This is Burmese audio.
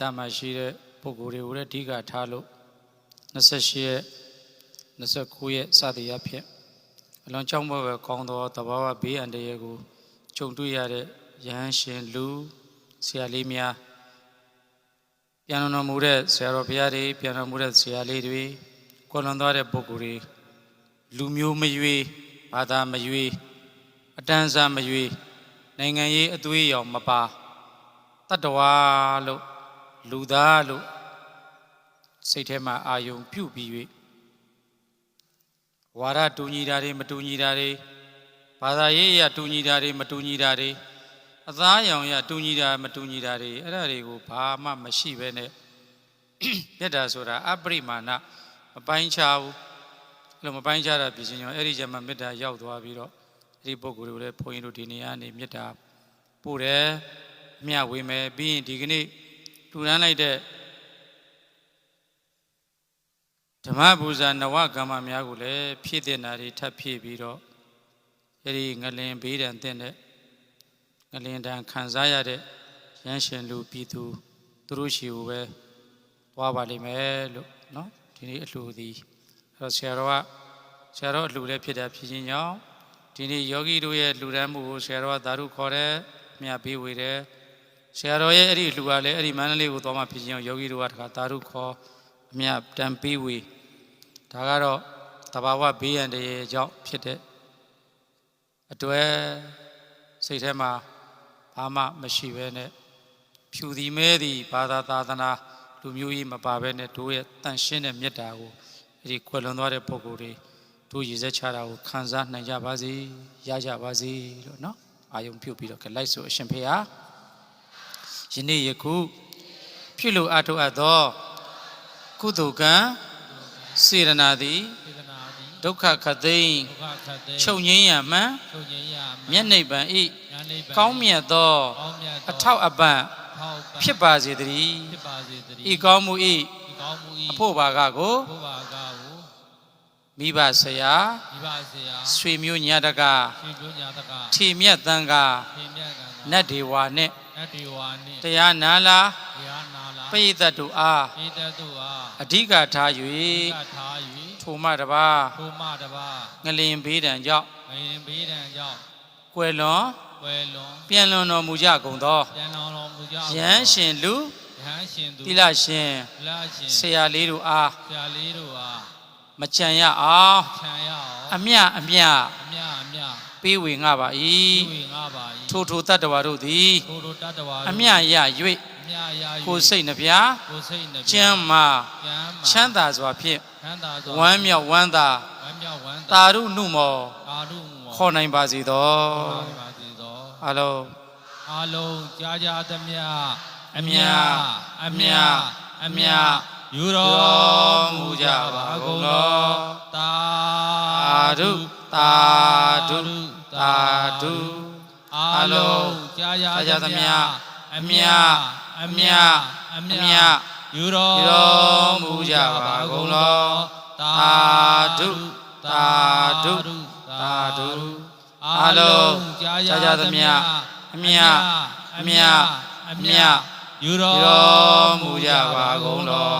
သမှာရှိတဲ့ပုဂ္ဂိုလ်တွေကိုလည်းအဓိကထားလို့28ရက်29ရက်စသည်အဖြစ်အလွန်ကြောင်းပွဲပဲကောင်းသောတဘာဝဘေးအန္တရာယ်ကိုကြုံတွေ့ရတဲ့ယဟန်ရှင်လူဆရာလေးများပြန်တော်မူတဲ့ဆရာတော်ဘုရားတွေပြန်တော်မူတဲ့ဆရာလေးတွေကွယ်လွန်သွားတဲ့ပုဂ္ဂိုလ်တွေလူမျိုးမရွေးဘာသာမရွေးအတန်းစားမရွေးနိုင်ငံရေးအသွေးအရောင်မပါတတ္တဝါလို့ လူသားလို့စိတ်ထဲမှာအာယုံပြုတ်ပြီး၍ဝါရတူညီတာတွေမတူညီတာတွေဘာသာရေးအရတူညီတာတွေမတူညီတာတွေအသားရောင်ရတူညီတာမတူညီတာတွေအဲ့ဒါတွေကိုဘာမှမရှိဘဲနဲ့မြတ်တာဆိုတာအပရိမာဏမပိုင်းခြားဘူးအဲ့လိုမပိုင်းခြားတာပြည်စင်ရောအဲ့ဒီကျမှမေတ္တာရောက်သွားပြီးတော့အဲ့ဒီပုဂ္ဂိုလ်တွေကိုလည်းဘုန်းကြီးတို့ဒီနေရာနေမေတ္တာပို့တယ်အမျှဝေမယ်ပြီးရင်ဒီကနေ့ တူရန်လိုက်တဲ့ဓမ္မပူဇာနဝကမ္မများကိုလည်းဖြည့်တင်တာတွေထပ်ဖြည့်ပြီးတော့အဲ့ဒီငလင်ဘေးဒဏ်တဲ့တဲ့ငလင်ဒဏ်ခံစားရတဲ့ရန်ရှင်လူပြည်သူသူတို့ရှိကိုပဲသွားပါလိမ့်မယ်လို့เนาะဒီနေ့အလှူသည်အဲ့တော့ဆရာတော်ကဆရာတော်အလှူလည်းဖြစ်တာဖြစ်ခြင်းကြောင့်ဒီနေ့ယောဂီတို့ရဲ့လှူဒန်းမှုကိုဆရာတော်ကသာဓုခေါ်တယ်မြတ်ပေးဝေတယ် ဆရာတော်ရဲ့အဲ့ဒီလှူကလည်းအဲ့ဒီမန္တလေးကိုသွားမှဖြစ်ခြင်းကြောင့်ယောဂီတို့ကတခါသာဓုခေါ်အမြတ်တန်ပေးဝေဒါကတော့တဘာဝဘေးရန်တရေကြောင့်ဖြစ်တဲ့အတွက်စိတ်ထဲမှာဘာမှမရှိဘဲနဲ့ဖြူသည်မဲသည်ဘာသာသာသနာလူမျိုးကြီးမပါဘဲနဲ့တို့ရဲ့တန်ရှင်းတဲ့မေတ္တာကိုအဲ့ဒီကွယ်လွန်သွားတဲ့ပုဂ္ဂိုလ်တွေတို့ရည်စက်ချတာကိုခံစားနိုင်ကြပါစေရကြပါစေလို့เนาะအာယုံပြုတ်ပြီးတော့ကလိုက်ဆိုအရှင်ဖေဟာ ယနေ့ယခုပြုလို့အထောက်အပ်သောကုသိုလ်ကံစေရနာသည်စေတနာသည်ဒုက္ခခတ်သိမ်းဒုက္ခခတ်သိမ်းချုပ်ငြိမ်းရမှန်ချုပ်ငြိမ်းရမျက်နှိပ်ပံဤညာနိဗ္ဗာန်ကောင်းမြတ်သောကောင်းမြတ်အထောက်အပံ့ထောက်ပံ့ဖြစ်ပါစေတည်းဖြစ်ပါစေတည်းဤကောင်းမှုဤဒီကောင်းမှုဤအဖို့ဘာကကိုဘုရားကကိုမိဘဆရာဒီပါစေရာဆွေမျိုးညာတကရှင်တို့ညာတကထီမြတ်တန်ကရှင်မြတ်ကံနတ်ဒေဝနှင့် နတ်တေဝါနှင့်တရားနာလာတရားနာလာပိဋတ်တို့အားဧတတုအားအဓိကထားက၍ထားထိုမတပါ၍ဘုမတပါငလင်ဘေးဒံကြောင့်ငရင်ဘေးဒဏ်ကြောင့်ကွယ်လွန်ဝယ်လွန်ပြန်လွန်တော်မူကြကုန်သောပြန်လောင်တော်မူကြယဟန်ရှင်လူယဟန်ရှင်သူတိလရှင်လာရှင်ဆရာလေးတို့အားဆရာလေးတို့အားမကြံရအောင်ခြံရအောင်အမြအမြအမြအမြ ပေးဝေငှပါဒီ၏ဝေငါပါ၏ထိုထိုတတ္တဝါတို့သည်ထိုတို့တတ္တဝါတို့အမြရ၍အမြရာ၍ကိုယ်စိတ်နှပြားကိုယ်စိတ်နှပြကျမ်းမာကျမ်းမာချမ်းသာစွာဖြင့်ချမ်းသာစွာဝမ်းမြောက်ဝမ်းသာဝမ်းမြောက်ဝမ်းတာရုနှုမောအာရုံမောခေါ်နိုင်ပါစေသောခေါ်ပါစေသောအလုံးအာလုံးကြာကြာသမျှအမြအမြအမြယူတော်တော်မူမူကြကြပါပါကုန်ကုန်သောသောတာသာဓု သာဓုသာဓုအာလုံးကြာကြာကြာကြာသသမျှမျှအအမြမြအအမြမြအအမြမြယူတော်ယူတော်မူကြပါကုန်သောသာဓုသာဓုသာဓုအလုံးကြာကြာသမျှအမြအမြအမြယူယူတော်တော်မူကြပါကုန်သောသာဓု